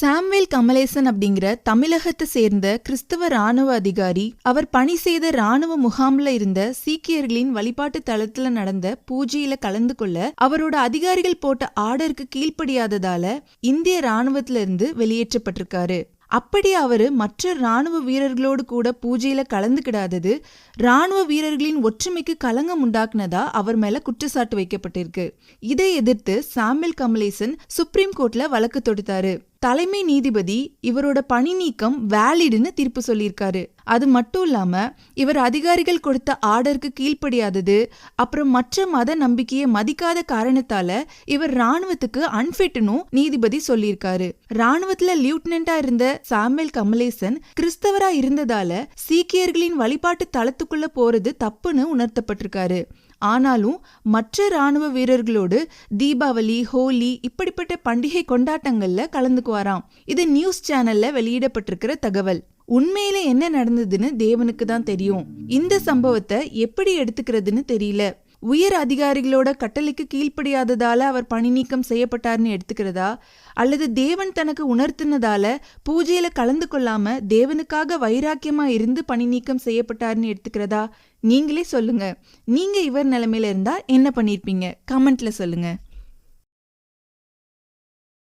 சாம்வேல் கமலேசன் அப்படிங்கிற தமிழகத்தை சேர்ந்த கிறிஸ்தவ ராணுவ அதிகாரி அவர் பணி செய்த ராணுவ முகாம்ல இருந்த சீக்கியர்களின் வழிபாட்டு தளத்துல நடந்த பூஜையில கலந்து கொள்ள அவரோட அதிகாரிகள் போட்ட ஆர்டருக்கு கீழ்ப்படியாததால இந்திய ராணுவத்துல இருந்து வெளியேற்றப்பட்டிருக்காரு. அப்படி அவரு மற்ற ராணுவ வீரர்களோடு கூட பூஜையில கலந்துக்கிடாதது ராணுவ வீரர்களின் ஒற்றுமைக்கு களங்கம் உண்டாக்குனதா அவர் மேல குற்றச்சாட்டு வைக்கப்பட்டிருக்கு. இதை எதிர்த்து சாமில் கமலேசன் சுப்ரீம் கோர்ட்ல வழக்கு தொடுத்தாரு. தலைமை நீதிபதி இவரோட பணி நீக்கம் வேலிடுன்னு தீர்ப்பு சொல்லியிருக்காரு. அது மட்டும் இல்லாம இவர் அதிகாரிகள் கொடுத்த ஆர்டருக்கு கீழ்ப்படியாதது அப்புறம் மற்ற மத நம்பிக்கையை மதிக்காத காரணத்தால இவர் ராணுவத்துக்கு அன்ஃபிட்னும் நீதிபதி சொல்லியிருக்காரு. ராணுவத்துல லியூட்னண்டா இருந்த சாமுவேல் கமலேசன் கிறிஸ்தவரா இருந்ததால சீக்கியர்களின் வழிபாட்டு தளத்துக்குள்ள போறது தப்புன்னு உணர்த்தப்பட்டிருக்காரு. ஆனாலும் மற்ற ராணுவ வீரர்களோடு தீபாவளி ஹோலி இப்படிப்பட்ட பண்டிகை கொண்டாட்டங்கள்ல கலந்துக்குவாராம். இது நியூஸ் சேனல்ல வெளியிடப்பட்டிருக்கிற தகவல். உண்மையில என்ன நடந்ததுன்னு தேவனுக்கு தான் தெரியும். இந்த சம்பவத்தை எப்படி எடுத்துக்கிறதுன்னு தெரியல. உயர் அதிகாரிகளோட கட்டளைக்கு கீழ்ப்படியாததால அவர் பணி நீக்கம் செய்யப்பட்டார்னு எடுத்துக்கிறதா? அல்லது தேவன் தனக்கு உணர்த்தினதால பூஜையில கலந்து கொள்ளாம தேவனுக்காக வைராக்கியமா இருந்து பணி நீக்கம் செய்யப்பட்டார்னு எடுத்துக்கிறதா? நீங்களே சொல்லுங்க. நீங்க இவர் நிலைமையில இருந்தா என்ன பண்ணிருப்பீங்க? கமெண்ட்ல சொல்லுங்க.